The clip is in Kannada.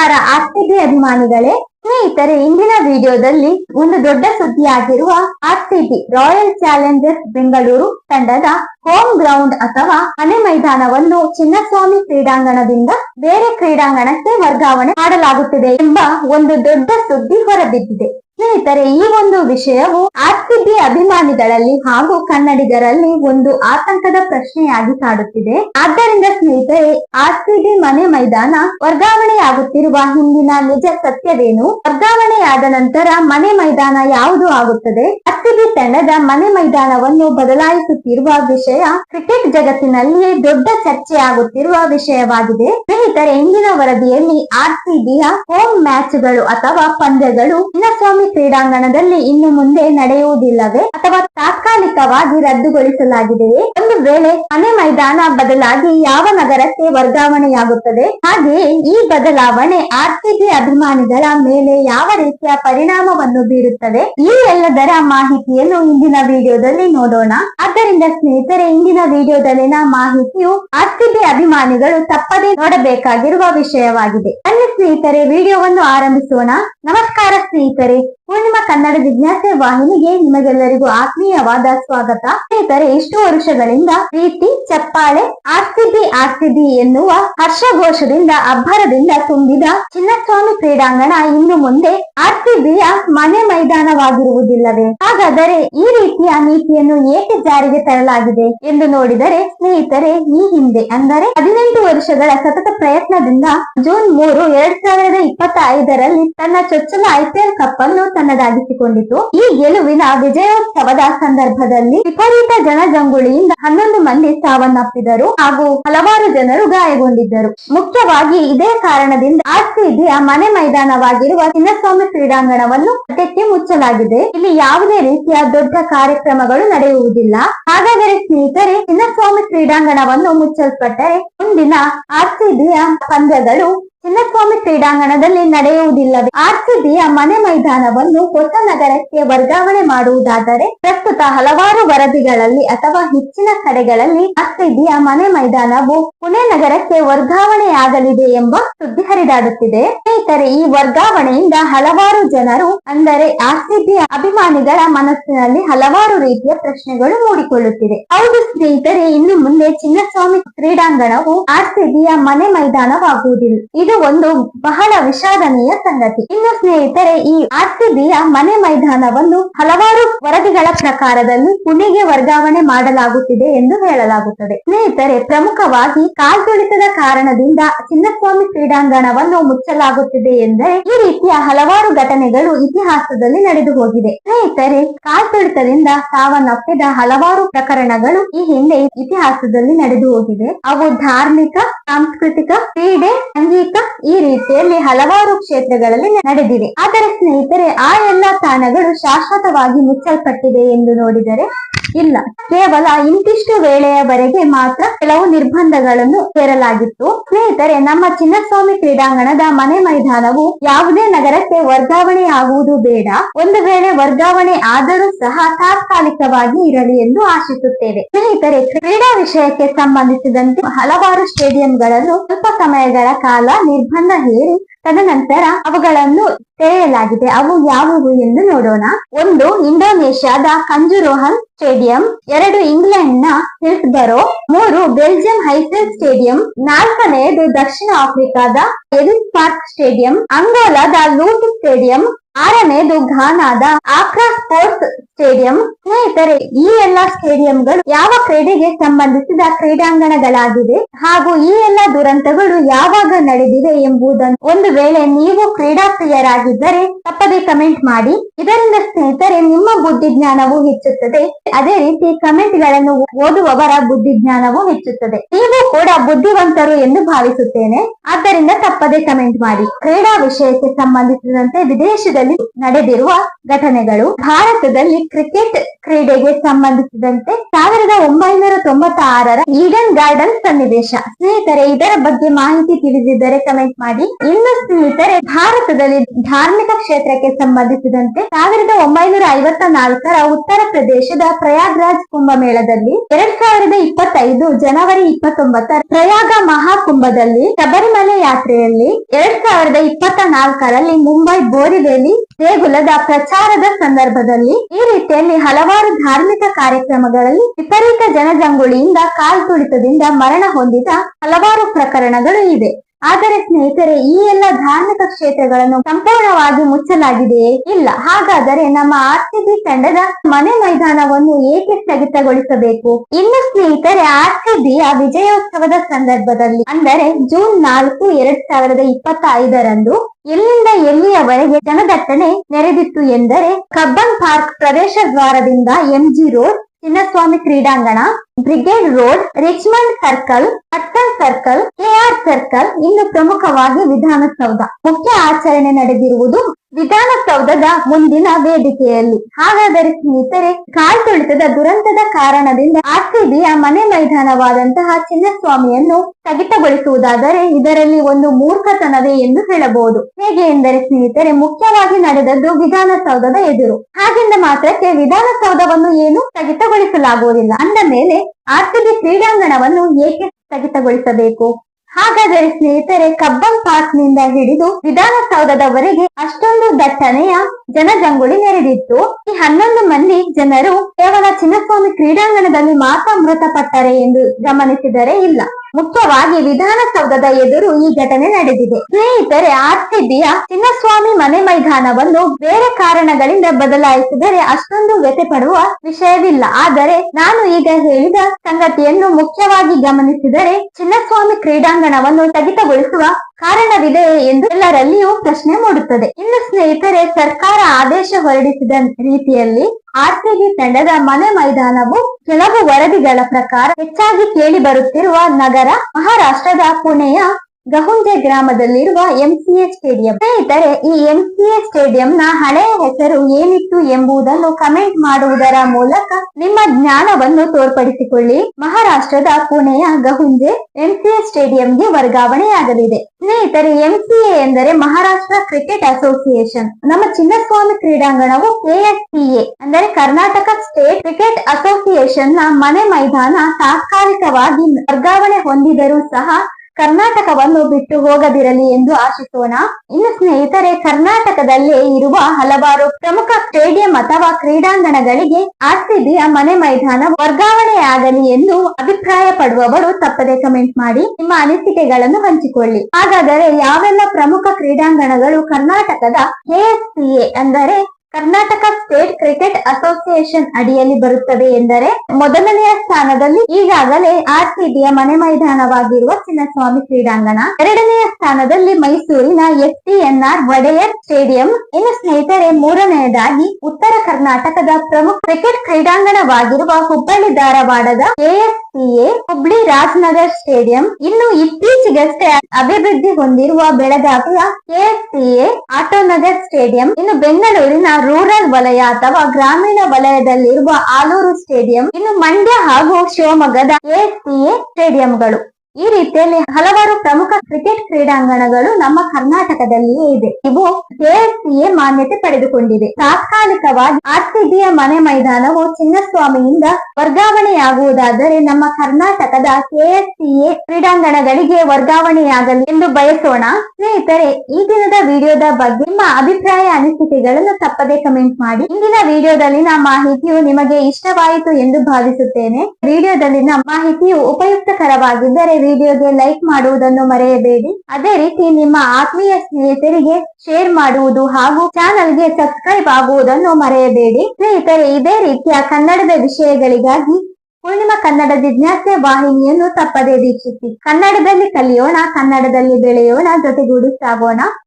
ನಮಸ್ಕಾರ ಆಗ್ತಿದೆ ಅಭಿಮಾನಿಗಳೇ. ಸ್ನೇಹಿತರೆ, ಇಂದಿನ ವಿಡಿಯೋದಲ್ಲಿ ಒಂದು ದೊಡ್ಡ ಸುದ್ದಿಯಾಗಿರುವ ಆರ್ಸಿಬಿ ರಾಯಲ್ ಚಾಲೆಂಜರ್ಸ್ ಬೆಂಗಳೂರು ತಂಡದ ಹೋಮ್ ಗ್ರೌಂಡ್ ಅಥವಾ ಮನೆ ಮೈದಾನವನ್ನು ಚಿನ್ನಸ್ವಾಮಿ ಕ್ರೀಡಾಂಗಣದಿಂದ ಬೇರೆ ಕ್ರೀಡಾಂಗಣಕ್ಕೆ ವರ್ಗಾವಣೆ ಮಾಡಲಾಗುತ್ತಿದೆ ಎಂಬ ಒಂದು ದೊಡ್ಡ ಸುದ್ದಿ ಹೊರಬಿದ್ದಿದೆ. ಸ್ನೇಹಿತರೆ, ಈ ಒಂದು ವಿಷಯವು ಆರ್ಸಿಬಿ ಅಭಿಮಾನಿಗಳಲ್ಲಿ ಹಾಗೂ ಕನ್ನಡಿಗರಲ್ಲಿ ಒಂದು ಆತಂಕದ ಪ್ರಶ್ನೆಯಾಗಿ ಕಾಡುತ್ತಿದೆ. ಆದ್ದರಿಂದ ಸ್ನೇಹಿತರೆ, ಆರ್ಸಿಬಿ ಮನೆ ಮೈದಾನ ವರ್ಗಾವಣೆಯಾಗುತ್ತಿರುವ ಹಿಂದಿನ ನಿಜ ಸತ್ಯವೇನು? ವರ್ಗಾವಣೆಯಾದ ನಂತರ ಮನೆ ಮೈದಾನ ಯಾವುದು ಆಗುತ್ತದೆ? ಆರ್ಸಿಬಿ ತಂಡದ ಮನೆ ಮೈದಾನವನ್ನು ಬದಲಾಯಿಸುತ್ತಿರುವ ವಿಷಯ ಕ್ರಿಕೆಟ್ ಜಗತ್ತಿನಲ್ಲಿ ದೊಡ್ಡ ಚರ್ಚೆಯಾಗುತ್ತಿರುವ ವಿಷಯವಾಗಿದೆ. ಸ್ನೇಹಿತರೆ, ಇಂದಿನ ವರದಿಯಲ್ಲಿ ಆರ್ಸಿಬಿಯ ಹೋಮ್ ಮ್ಯಾಚ್ಗಳು ಅಥವಾ ಪಂದ್ಯಗಳು ಚಿನ್ನಸ್ವಾಮಿ ಕ್ರೀಡಾಂಗಣದಲ್ಲಿ ಇನ್ನು ಮುಂದೆ ನಡೆಯುವುದಿಲ್ಲವೇ ಅಥವಾ ತಾತ್ಕಾಲಿಕವಾಗಿ ರದ್ದುಗೊಳಿಸಲಾಗಿದೆಯೇ? ಒಂದು ವೇಳೆ ಮನೆ ಮೈದಾನ ಬದಲಾಗಿ ಯಾವ ನಗರಕ್ಕೆ ವರ್ಗಾವಣೆಯಾಗುತ್ತದೆ? ಹಾಗೆಯೇ ಈ ಬದಲಾವಣೆ ಆರ್ಸಿಬಿ ಅಭಿಮಾನಿಗಳ ಮೇಲೆ ಯಾವ ರೀತಿಯ ಪರಿಣಾಮವನ್ನು ಬೀರುತ್ತದೆ? ಈ ಎಲ್ಲದರ ಮಾಹಿತಿಯನ್ನು ಇಂದಿನ ವಿಡಿಯೋದಲ್ಲಿ ನೋಡೋಣ. ಆದ್ದರಿಂದ ಸ್ನೇಹಿತರೆ, ಇಂದಿನ ವಿಡಿಯೋದಲ್ಲಿನ ಮಾಹಿತಿಯು ಆರ್ಸಿಬಿ ಅಭಿಮಾನಿಗಳು ತಪ್ಪದೇ ನೋಡಬೇಕಾಗಿರುವ ವಿಷಯವಾಗಿದೆ. ಸ್ನೇಹಿತರೆ, ವಿಡಿಯೋವನ್ನು ಆರಂಭಿಸೋಣ. ನಮಸ್ಕಾರ ಸ್ನೇಹಿತರೆ. ಪೂರ್ಣಿಮಾ ಕನ್ನಡ ಜಿಜ್ಞಾಸೆ ವಾಹಿನಿಗೆ ನಿಮಗೆಲ್ಲರಿಗೂ ಆತ್ಮೀಯವಾದ ಸ್ವಾಗತ. ಸ್ನೇಹಿತರೆ, ಇಷ್ಟು ವರ್ಷಗಳಿಂದ ಪ್ರೀತಿ, ಚಪ್ಪಾಳೆ, ಆರ್ಸಿಬಿ ಆರ್ಸಿಬಿ ಎನ್ನುವ ಹರ್ಷಘೋಷದಿಂದ, ಅಬ್ಬರದಿಂದ ತುಂಬಿದ ಚಿನ್ನಸ್ವಾಮಿ ಕ್ರೀಡಾಂಗಣ ಇನ್ನು ಮುಂದೆ ಆರ್ಸಿಬಿಯ ಮನೆ ಮೈದಾನವಾಗಿರುವುದಿಲ್ಲವೇ? ಹಾಗಾದರೆ ಈ ರೀತಿಯ ನೀತಿಯನ್ನು ಏಕೆ ಜಾರಿಗೆ ತರಲಾಗಿದೆ ಎಂದು ನೋಡಿದರೆ, ಸ್ನೇಹಿತರೆ, ಈ ಹಿಂದೆ ಅಂದರೆ ಹದಿನೆಂಟು ವರ್ಷಗಳ ಸತತ ಪ್ರಯತ್ನದಿಂದ ಜೂನ್ ಮೂರು, ಎರಡ್ ಸಾವಿರದ ಇಪ್ಪತ್ತ ತನ್ನ ಚೊಚ್ಚಲ ಐಪಿಎಲ್ ಕಪ್ ಅನ್ನು ತನ್ನದಾಗಿಸಿಕೊಂಡಿತು. ಈ ಗೆಲುವಿನ ವಿಜಯೋತ್ಸವದ ಸಂದರ್ಭದಲ್ಲಿ ವಿಪರೀತ ಜನಜಂಗುಳಿಯಿಂದ ಹನ್ನೊಂದು ಮಂದಿ ಸಾವನ್ನಪ್ಪಿದರು ಹಾಗೂ ಹಲವಾರು ಜನರು ಗಾಯಗೊಂಡಿದ್ದರು. ಮುಖ್ಯವಾಗಿ ಇದೇ ಕಾರಣದಿಂದ ಆರ್ಸಿಬಿಯ ಮನೆ ಮೈದಾನವಾಗಿರುವ ಚಿನ್ನಸ್ವಾಮಿ ಕ್ರೀಡಾಂಗಣವನ್ನು ಸದ್ಯಕ್ಕೆ ಮುಚ್ಚಲಾಗಿದೆ. ಇಲ್ಲಿ ಯಾವುದೇ ರೀತಿಯ ದೊಡ್ಡ ಕಾರ್ಯಕ್ರಮಗಳು ನಡೆಯುವುದಿಲ್ಲ. ಹಾಗಾದರೆ ಸ್ನೇಹಿತರೆ, ಚಿನ್ನಸ್ವಾಮಿ ಕ್ರೀಡಾಂಗಣವನ್ನು ಮುಚ್ಚಲ್ಪಟ್ಟರೆ ಮುಂದಿನ ಆರ್ಸಿಬಿಯ ಪಂದ್ಯಗಳು ಚಿನ್ನಸ್ವಾಮಿ ಕ್ರೀಡಾಂಗಣದಲ್ಲಿ ನಡೆಯುವುದಿಲ್ಲವೇ ಆರ್ಸಿಬಿಯ ಮನೆ ಮೈದಾನವನ್ನು ಹೊಸ ನಗರಕ್ಕೆ ವರ್ಗಾವಣೆ ಮಾಡುವುದಾದರೆ ಪ್ರಸ್ತುತ ಹಲವಾರು ವರದಿಗಳಲ್ಲಿ ಅಥವಾ ಹೆಚ್ಚಿನ ಕಡೆಗಳಲ್ಲಿ ಆರ್ಸಿಬಿಯ ಮನೆ ಮೈದಾನವು ಪುಣೆ ನಗರಕ್ಕೆ ವರ್ಗಾವಣೆಯಾಗಲಿದೆ ಎಂಬ ಸುದ್ದಿ ಹರಿದಾಡುತ್ತಿದೆ. ಸ್ನೇಹಿತರೆ, ಈ ವರ್ಗಾವಣೆಯಿಂದ ಹಲವಾರು ಜನರು, ಅಂದರೆ ಆರ್ಸಿಬಿ ಅಭಿಮಾನಿಗಳ ಮನಸ್ಸಿನಲ್ಲಿ ಹಲವಾರು ರೀತಿಯ ಪ್ರಶ್ನೆಗಳು ಮೂಡಿಕೊಳ್ಳುತ್ತಿದೆ. ಹೌದು ಸ್ನೇಹಿತರೆ, ಇನ್ನು ಮುಂದೆ ಚಿನ್ನಸ್ವಾಮಿ ಕ್ರೀಡಾಂಗಣವು ಆರ್ಸಿಬಿಯ ಮನೆ ಮೈದಾನವಾಗುವುದಿಲ್ಲ. ಇದು ಒಂದು ಬಹಳ ವಿಷಾದನೀಯ ಸಂಗತಿ. ಇನ್ನು ಸ್ನೇಹಿತರೆ, ಈ ಆರ್ಸಿಬಿಯ ಮನೆ ಮೈದಾನವನ್ನು ಹಲವಾರು ವರದಿಗಳ ಪ್ರಕಾರದಲ್ಲಿ ಪುಣೆಗೆ ವರ್ಗಾವಣೆ ಮಾಡಲಾಗುತ್ತಿದೆ ಎಂದು ಹೇಳಲಾಗುತ್ತದೆ. ಸ್ನೇಹಿತರೆ, ಪ್ರಮುಖವಾಗಿ ಕಾಲ್ತುಳಿತದ ಕಾರಣದಿಂದ ಚಿನ್ನಸ್ವಾಮಿ ಕ್ರೀಡಾಂಗಣವನ್ನು ಮುಚ್ಚಲಾಗುತ್ತಿದೆ ಎಂದರೆ ಈ ರೀತಿಯ ಹಲವಾರು ಘಟನೆಗಳು ಇತಿಹಾಸದಲ್ಲಿ ನಡೆದು ಹೋಗಿದೆ. ಸ್ನೇಹಿತರೆ ಕಾಲ್ತುಳಿತದಿಂದ ಸಾವನ್ನಪ್ಪಿದ ಹಲವಾರು ಪ್ರಕರಣಗಳು ಈ ಹಿಂದೆ ಇತಿಹಾಸದಲ್ಲಿ ನಡೆದು ಹೋಗಿದೆ ಅವು ಧಾರ್ಮಿಕ ಸಾಂಸ್ಕೃತಿಕ ಕ್ರೀಡೆ, ಸಂಗೀತ ಈ ರೀತಿಯಲ್ಲಿ ಹಲವಾರು ಕ್ಷೇತ್ರಗಳಲ್ಲಿ ನಡೆದಿವೆ ಆದರೆ ಸ್ನೇಹಿತರೆ, ಆ ಎಲ್ಲಾ ತಾಣಗಳು ಶಾಶ್ವತವಾಗಿ ಮುಚ್ಚಲ್ಪಟ್ಟಿದೆ ಎಂದು ನೋಡಿದರೆ ಇಲ್ಲ. ಕೇವಲ ಇಂತಿಷ್ಟು ವೇಳೆಯವರೆಗೆ ಮಾತ್ರ ಕೆಲವು ನಿರ್ಬಂಧಗಳನ್ನು ಹೇರಲಾಗಿತ್ತು. ಸ್ನೇಹಿತರೆ, ನಮ್ಮ ಚಿನ್ನಸ್ವಾಮಿ ಕ್ರೀಡಾಂಗಣದ ಮನೆ ಮೈದಾನವು ಯಾವುದೇ ನಗರಕ್ಕೆ ವರ್ಗಾವಣೆಯಾಗುವುದು ಬೇಡ. ಒಂದು ವೇಳೆ ವರ್ಗಾವಣೆ ಆದರೂ ಸಹ ತಾತ್ಕಾಲಿಕವಾಗಿ ಇರಲಿ ಎಂದು ಆಶಿಸುತ್ತೇವೆ. ಸ್ನೇಹಿತರೆ, ಕ್ರೀಡಾ ವಿಷಯಕ್ಕೆ ಸಂಬಂಧಿಸಿದಂತೆ ಹಲವಾರು ಸ್ಟೇಡಿಯಂಗಳನ್ನು ಸ್ವಲ್ಪ ಸಮಯಗಳ ಕಾಲ ನಿರ್ಬಂಧ ಹೇರಿ ತದನಂತರ ಅವುಗಳನ್ನು ತೆರೆಯಲಾಗಿದೆ. ಅವು ಯಾವುವು ಎಂದು ನೋಡೋಣ. ಒಂದು, ಇಂಡೋನೇಷ್ಯಾದ ಕಂಜುರೋಹನ್ ಸ್ಟೇಡಿಯಂ. ಎರಡು, ಇಂಗ್ಲೆಂಡ್ನ ಹಿಲ್ಸ್ಬರೋ. ಮೂರು, ಬೆಲ್ಜಿಯಂ ಹೈಸೆಲ್ ಸ್ಟೇಡಿಯಂ. ನಾಲ್ಕನೆಯದು, ದಕ್ಷಿಣ ಆಫ್ರಿಕಾದ ಎರಿಸ್ ಪಾರ್ಕ್ ಸ್ಟೇಡಿಯಂ. ಅಂಗೋಲಾದ ಲೂಟ್ ಸ್ಟೇಡಿಯಂ. ಆರನೇದು ಘಾನಾದ ಆಕ್ರಾ ಸ್ಪೋರ್ಟ್ಸ್ ಸ್ಟೇಡಿಯಂ ಸ್ನೇಹಿತರೆ, ಈ ಎಲ್ಲಾ ಸ್ಟೇಡಿಯಂಗಳು ಯಾವ ಕ್ರೀಡೆಗೆ ಸಂಬಂಧಿಸಿದ ಕ್ರೀಡಾಂಗಣಗಳಾಗಿವೆ ಹಾಗೂ ಈ ಎಲ್ಲಾ ದುರಂತಗಳು ಯಾವಾಗ ನಡೆದಿವೆ ಎಂಬುದನ್ನು ಒಂದು ವೇಳೆ ನೀವು ಕ್ರೀಡಾ ಪ್ರಿಯರಾಗಿದ್ದರೆ ತಪ್ಪದೆ ಕಮೆಂಟ್ ಮಾಡಿ. ಇದರಿಂದ ಸ್ನೇಹಿತರೆ, ನಿಮ್ಮ ಬುದ್ಧಿಜ್ಞಾನವು ಹೆಚ್ಚುತ್ತದೆ. ಅದೇ ರೀತಿ ಕಮೆಂಟ್ಗಳನ್ನು ಓದುವವರ ಬುದ್ಧಿಜ್ಞಾನವು ಹೆಚ್ಚುತ್ತದೆ. ನೀವು ಕೂಡ ಬುದ್ಧಿವಂತರು ಎಂದು ಭಾವಿಸುತ್ತೇನೆ. ಆದ್ದರಿಂದ ತಪ್ಪದೆ ಕಮೆಂಟ್ ಮಾಡಿ. ಕ್ರೀಡಾ ವಿಷಯಕ್ಕೆ ಸಂಬಂಧಿಸಿದಂತೆ ವಿದೇಶದಲ್ಲಿ ನಡೆದಿರುವ ಘಟನೆಗಳು, ಭಾರತದಲ್ಲಿ ಕ್ರಿಕೆಟ್ ಕ್ರೀಡೆಗೆ ಸಂಬಂಧಿಸಿದಂತೆ ಸಾವಿರದ ಒಂಬೈನೂರ ತೊಂಬತ್ತ ಆರರ ಈಡನ್ ಗಾರ್ಡನ್ ಸನ್ನಿವೇಶ. ಸ್ನೇಹಿತರೆ, ಇದರ ಬಗ್ಗೆ ಮಾಹಿತಿ ತಿಳಿದಿದ್ದರೆ ಕಮೆಂಟ್ ಮಾಡಿ. ಇನ್ನು ಸ್ನೇಹಿತರೆ, ಭಾರತದಲ್ಲಿ ಧಾರ್ಮಿಕ ಕ್ಷೇತ್ರಕ್ಕೆ ಸಂಬಂಧಿಸಿದಂತೆ ಸಾವಿರದ ಒಂಬೈನೂರ ಐವತ್ತ ನಾಲ್ಕರ ಉತ್ತರ ಪ್ರದೇಶದ ಪ್ರಯಾಗ್ರಾಜ್ ಕುಂಭಮೇಳದಲ್ಲಿ ಎರಡ್ ಸಾವಿರದ ಇಪ್ಪತ್ತೈದು ಜನವರಿ ಇಪ್ಪತ್ತೊಂಬತ್ತ ಪ್ರಯಾಗ ಮಹಾಕುಂಭದಲ್ಲಿ ಶಬರಿಮಲೆ ಯಾತ್ರೆಯಲ್ಲಿ ಎರಡ್ ಸಾವಿರದ ಇಪ್ಪತ್ತ ನಾಲ್ಕರಲ್ಲಿ ಮುಂಬೈ ಬೋರಿವೆಲಿ ದೇಗುಲದ ಪ್ರಚಾರದ ಸಂದರ್ಭದಲ್ಲಿ ಈ ರೀತಿಯಲ್ಲಿ ಹಲವಾರು ಧಾರ್ಮಿಕ ಕಾರ್ಯಕ್ರಮಗಳಲ್ಲಿ ವಿಪರೀತ ಜನಜಂಗುಳಿಯಿಂದ ಕಾಲ್ತುಳಿತದಿಂದ ಮರಣ ಹೊಂದಿದ ಹಲವಾರು ಪ್ರಕರಣಗಳು ಇವೆ. ಆದರೆ ಸ್ನೇಹಿತರೆ, ಈ ಎಲ್ಲ ಧಾರ್ಮಿಕ ಕ್ಷೇತ್ರಗಳನ್ನು ಸಂಪೂರ್ಣವಾಗಿ ಮುಚ್ಚಲಾಗಿದೆಯೇ ಇಲ್ಲ, ಹಾಗಾದರೆ ನಮ್ಮ ಆರ್ಸಿಬಿ ತಂಡದ ಮನೆ ಮೈದಾನವನ್ನು ಏಕೆ ಸ್ಥಗಿತಗೊಳಿಸಬೇಕು? ಇನ್ನು ಸ್ನೇಹಿತರೆ, ಆರ್ಸಿಬಿಯ ವಿಜಯೋತ್ಸವದ ಸಂದರ್ಭದಲ್ಲಿ, ಅಂದರೆ ಜೂನ್ ನಾಲ್ಕು, ಎರಡ್ ಸಾವಿರದ ಇಪ್ಪತ್ತ ಐದರಂದು ಎಲ್ಲಿಂದ ಎಲ್ಲಿಯವರೆಗೆ ಜನದಟ್ಟಣೆ ನೆರೆದಿತ್ತು ಎಂದರೆ ಕಬ್ಬನ್ ಪಾರ್ಕ್ ಪ್ರವೇಶ ದ್ವಾರದಿಂದ ಎಂಜಿ ರೋಡ್, ಚಿನ್ನಸ್ವಾಮಿ ಕ್ರೀಡಾಂಗಣ brigade road, Richmond circle Hudson circle, KR circle ಇನ್ನು ಪ್ರಮುಖವಾಗಿ ವಿಧಾನಸೌಧ. ಮುಖ್ಯ ಆಚರಣೆ ನಡೆದಿರುವುದು ವಿಧಾನಸೌಧದ ಮುಂದಿನ ವೇದಿಕೆಯಲ್ಲಿ. ಹಾಗಾದರೆ ಸ್ನೇಹಿತರೆ ಕಾಲ್ತುಳಿತದ ದುರಂತದ ಕಾರಣದಿಂದ ಆರ್ಸಿಬಿಯ ಮನೆ ಮೈದಾನವಾದಂತಹ ಚಿನ್ನಸ್ವಾಮಿಯನ್ನು ಸ್ಥಗಿತಗೊಳಿಸುವುದಾದರೆ ಇದರಲ್ಲಿ ಒಂದು ಮೂರ್ಖತನವೇ ಎಂದು ಹೇಳಬಹುದು. ಹೇಗೆ ಎಂದರೆ ಸ್ನೇಹಿತರೆ, ಮುಖ್ಯವಾಗಿ ನಡೆದದ್ದು ವಿಧಾನಸೌಧದ ಎದುರು. ಹಾಗೆಂದ ಮಾತ್ರಕ್ಕೆ ವಿಧಾನಸೌಧವನ್ನು ಏನು ಸ್ಥಗಿತಗೊಳಿಸಲಾಗುವುದಿಲ್ಲ. ಅಂದ ಮೇಲೆ ಆರ್ಸಿಬಿ ಕ್ರೀಡಾಂಗಣವನ್ನು ಏಕೆ ಸ್ಥಗಿತಗೊಳಿಸಬೇಕು? ಹಾಗಾದರೆ ಸ್ನೇಹಿತರೆ ಕಬ್ಬನ್ ಪಾರ್ಕ್ನಿಂದ ಹಿಡಿದು ವಿಧಾನಸೌಧದವರೆಗೆ ಅಷ್ಟೊಂದು ದಟ್ಟಣೆಯ ಜನಜಂಗುಳಿ ನೆರೆದಿತ್ತು. ಈ ಹನ್ನೊಂದು ಮಂದಿ ಜನರು ಕೇವಲ ಚಿನ್ನಸ್ವಾಮಿ ಕ್ರೀಡಾಂಗಣದಲ್ಲಿ ಮಾತ್ರ ಮೃತಪಟ್ಟರೆ ಎಂದು ಗಮನಿಸಿದರೆ ಇಲ್ಲ. ಮುಖ್ಯವಾಗಿ ವಿಧಾನಸೌಧದ ಎದುರು ಈ ಘಟನೆ ನಡೆದಿದೆ. ಸ್ನೇಹಿತರೆ, ಆರ್ಸಿಬಿಯ ಚಿನ್ನಸ್ವಾಮಿ ಮನೆ ಮೈದಾನವನ್ನು ಬೇರೆ ಕಾರಣಗಳಿಂದ ಬದಲಾಯಿಸಿದರೆ ಅಷ್ಟೊಂದು ವ್ಯಥೆ ಪಡುವ ವಿಷಯವಿಲ್ಲ. ಆದರೆ ನಾನು ಈಗ ಹೇಳಿದ ಸಂಗತಿಯನ್ನು ಮುಖ್ಯವಾಗಿ ಗಮನಿಸಿದರೆ ಚಿನ್ನಸ್ವಾಮಿ ಕ್ರೀಡಾಂಗಣವನ್ನು ಸ್ಥಗಿತಗೊಳಿಸುವ ಕಾರಣವಿದೆ ಎಂದು ಎಲ್ಲರಲ್ಲಿಯೂ ಪ್ರಶ್ನೆ ಮೂಡುತ್ತದೆ. ಇನ್ನು ಸ್ನೇಹಿತರೆ, ಸರ್ಕಾರ ಆದೇಶ ಹೊರಡಿಸಿದ ರೀತಿಯಲ್ಲಿ ಆರ್ಸಿಬಿ ತಂಡದ ಮನೆ ಮೈದಾನವು ಕೆಲವು ವರದಿಗಳ ಪ್ರಕಾರ ಹೆಚ್ಚಾಗಿ ಕೇಳಿ ಬರುತ್ತಿರುವ ನಗರ ಮಹಾರಾಷ್ಟ್ರದ ಪುಣೆಯ ಗಹುಂಜೆ ಗ್ರಾಮದಲ್ಲಿರುವ ಎಂಸಿಎ ಸ್ಟೇಡಿಯಂ ಸ್ನೇಹಿತರೆ, ಈ ಎಂಸಿಎ ಸ್ಟೇಡಿಯಂನ ಹಳೆಯ ಹೆಸರು ಏನಿತ್ತು ಎಂಬುದನ್ನು ಕಮೆಂಟ್ ಮಾಡುವುದರ ಮೂಲಕ ನಿಮ್ಮ ಜ್ಞಾನವನ್ನು ತೋರ್ಪಡಿಸಿಕೊಳ್ಳಿ. ಮಹಾರಾಷ್ಟ್ರದ ಪುಣೆಯ ಗಹುಂಜೆ ಎಂಸಿಎ ಸ್ಟೇಡಿಯಂಗೆ ವರ್ಗಾವಣೆಯಾಗಲಿದೆ. ಸ್ನೇಹಿತರೆ ಎಂಸಿಎ ಎಂದರೆ ಮಹಾರಾಷ್ಟ್ರ ಕ್ರಿಕೆಟ್ ಅಸೋಸಿಯೇಷನ್ ನಮ್ಮ ಚಿನ್ನಸ್ವಾಮಿ ಕ್ರೀಡಾಂಗಣವು ಕೆಎಸ್ಸಿಎ ಅಂದರೆ ಕರ್ನಾಟಕ ಸ್ಟೇಟ್ ಕ್ರಿಕೆಟ್ ಅಸೋಸಿಯೇಷನ್ನ ಮನೆ ಮೈದಾನ ತಾತ್ಕಾಲಿಕವಾಗಿ ವರ್ಗಾವಣೆ ಹೊಂದಿದರೂ ಸಹ ಕರ್ನಾಟಕವನ್ನು ಬಿಟ್ಟು ಹೋಗದಿರಲಿ ಎಂದು ಆಶಿಸೋಣ. ಇನ್ನು ಸ್ನೇಹಿತರೆ, ಕರ್ನಾಟಕದಲ್ಲೇ ಇರುವ ಹಲವಾರು ಪ್ರಮುಖ ಸ್ಟೇಡಿಯಂ ಅಥವಾ ಕ್ರೀಡಾಂಗಣಗಳಿಗೆ ಆರ್ಸಿಬಿಯ ಮನೆ ಮೈದಾನ ವರ್ಗಾವಣೆಯಾಗಲಿ ಎಂದು ಅಭಿಪ್ರಾಯ ಪಡುವವರು ತಪ್ಪದೆ ಕಮೆಂಟ್ ಮಾಡಿ, ನಿಮ್ಮ ಅನಿಸಿಕೆಗಳನ್ನು ಹಂಚಿಕೊಳ್ಳಿ. ಹಾಗಾದರೆ ಯಾವೆಲ್ಲ ಪ್ರಮುಖ ಕ್ರೀಡಾಂಗಣಗಳು ಕರ್ನಾಟಕದ ಕೆಎಸ್ಸಿಎ ಅಂದರೆ ಕರ್ನಾಟಕ ಸ್ಟೇಟ್ ಕ್ರಿಕೆಟ್ ಅಸೋಸಿಯೇಷನ್ ಅಡಿಯಲ್ಲಿ ಬರುತ್ತದೆ ಎಂದರೆ ಮೊದಲನೆಯ ಸ್ಥಾನದಲ್ಲಿ ಈಗಾಗಲೇ ಆರ್ಸಿಬಿಯ ಮನೆ ಮೈದಾನವಾಗಿರುವ ಚಿನ್ನಸ್ವಾಮಿ ಕ್ರೀಡಾಂಗಣ. ಎರಡನೆಯ ಸ್ಥಾನದಲ್ಲಿ ಮೈಸೂರಿನ ಎಸ್ಟಿಎನ್ಆರ್ ಒಡೆಯರ್ ಸ್ಟೇಡಿಯಂ. ಇನ್ನು ಸ್ನೇಹಿತರೆ, ಮೂರನೆಯದಾಗಿ ಉತ್ತರ ಕರ್ನಾಟಕದ ಪ್ರಮುಖ ಕ್ರಿಕೆಟ್ ಕ್ರೀಡಾಂಗಣವಾಗಿರುವ ಹುಬ್ಬಳ್ಳಿ ಧಾರವಾಡದ ಕೆಎಸ್ಸಿಎ ಹುಬ್ಳಿ ರಾಜನಗರ್ ಸ್ಟೇಡಿಯಂ. ಇನ್ನು ಇತ್ತೀಚೆಗಷ್ಟೇ ಅಭಿವೃದ್ಧಿ ಹೊಂದಿರುವ ಬೆಳಗಾವಿಯ ಕೆಎಸ್ಸಿಎ ಆಟೋನಗರ್ ಸ್ಟೇಡಿಯಂ. ಇನ್ನು ಬೆಂಗಳೂರಿನ ರೂರಲ್ ವಲಯ ಅಥವಾ ಗ್ರಾಮೀಣ ವಲಯದಲ್ಲಿರುವ ಆಲೂರು ಸ್ಟೇಡಿಯಂ ಇನ್ನು ಮಂಡ್ಯ ಹಾಗೂ ಶಿವಮೊಗ್ಗದ ಎಸ್ಟಿಎ ಸ್ಟೇಡಿಯಂಗಳು. ಈ ರೀತಿಯಲ್ಲಿ ಹಲವಾರು ಪ್ರಮುಖ ಕ್ರಿಕೆಟ್ ಕ್ರೀಡಾಂಗಣಗಳು ನಮ್ಮ ಕರ್ನಾಟಕದಲ್ಲಿಯೇ ಇದೆ. ಇವು ಕೆಎಸ್ಸಿಎ ಮಾನ್ಯತೆ ಪಡೆದುಕೊಂಡಿದೆ ತಾತ್ಕಾಲಿಕವಾಗಿ ಆರ್ಸಿಬಿಯ ಮನೆ ಮೈದಾನವು ಚಿನ್ನಸ್ವಾಮಿಯಿಂದ ವರ್ಗಾವಣೆಯಾಗುವುದಾದರೆ ನಮ್ಮ ಕರ್ನಾಟಕದ ಕೆಎಸ್ಸಿಎ ಕ್ರೀಡಾಂಗಣಗಳಿಗೆ ವರ್ಗಾವಣೆಯಾಗಲಿ ಎಂದು ಬಯಸೋಣ. ಸ್ನೇಹಿತರೆ, ಈ ದಿನದ ವಿಡಿಯೋದ ಬಗ್ಗೆ ನಿಮ್ಮ ಅಭಿಪ್ರಾಯ ಅನಿಸಿಕೆಗಳನ್ನು ತಪ್ಪದೆ ಕಮೆಂಟ್ ಮಾಡಿ. ಇಂದಿನ ವಿಡಿಯೋದಲ್ಲಿನ ಮಾಹಿತಿಯು ನಿಮಗೆ ಇಷ್ಟವಾಯಿತು ಎಂದು ಭಾವಿಸುತ್ತೇನೆ. ವಿಡಿಯೋದಲ್ಲಿನ ಮಾಹಿತಿಯು ಉಪಯುಕ್ತಕರವಾಗಿದ್ದರೆ ವಿಡಿಯೋಗೆ ಲೈಕ್ ಮಾಡುವುದನ್ನು ಮರೆಯಬೇಡಿ. ಅದೇ ರೀತಿ ನಿಮ್ಮ ಆತ್ಮೀಯ ಸ್ನೇಹಿತರಿಗೆ ಶೇರ್ ಮಾಡುವುದು ಹಾಗೂ ಚಾನಲ್ಗೆ ಸಬ್ಸ್ಕ್ರೈಬ್ ಆಗುವುದನ್ನು ಮರೆಯಬೇಡಿ. ಸ್ನೇಹಿತರೆ, ಇದೇ ರೀತಿಯ ಕನ್ನಡದ ವಿಷಯಗಳಿಗಾಗಿ ಪೂರ್ಣಿಮಾ ಕನ್ನಡ ಜಿಜ್ಞಾಸೆ ವಾಹಿನಿಯನ್ನು ತಪ್ಪದೇ ವೀಕ್ಷಿಸಿ. ಕನ್ನಡದಲ್ಲಿ ಕಲಿಯೋಣ, ಕನ್ನಡದಲ್ಲಿ ಬೆಳೆಯೋಣ, ಜೊತೆಗೂಡಿ ಸಾಗೋಣ.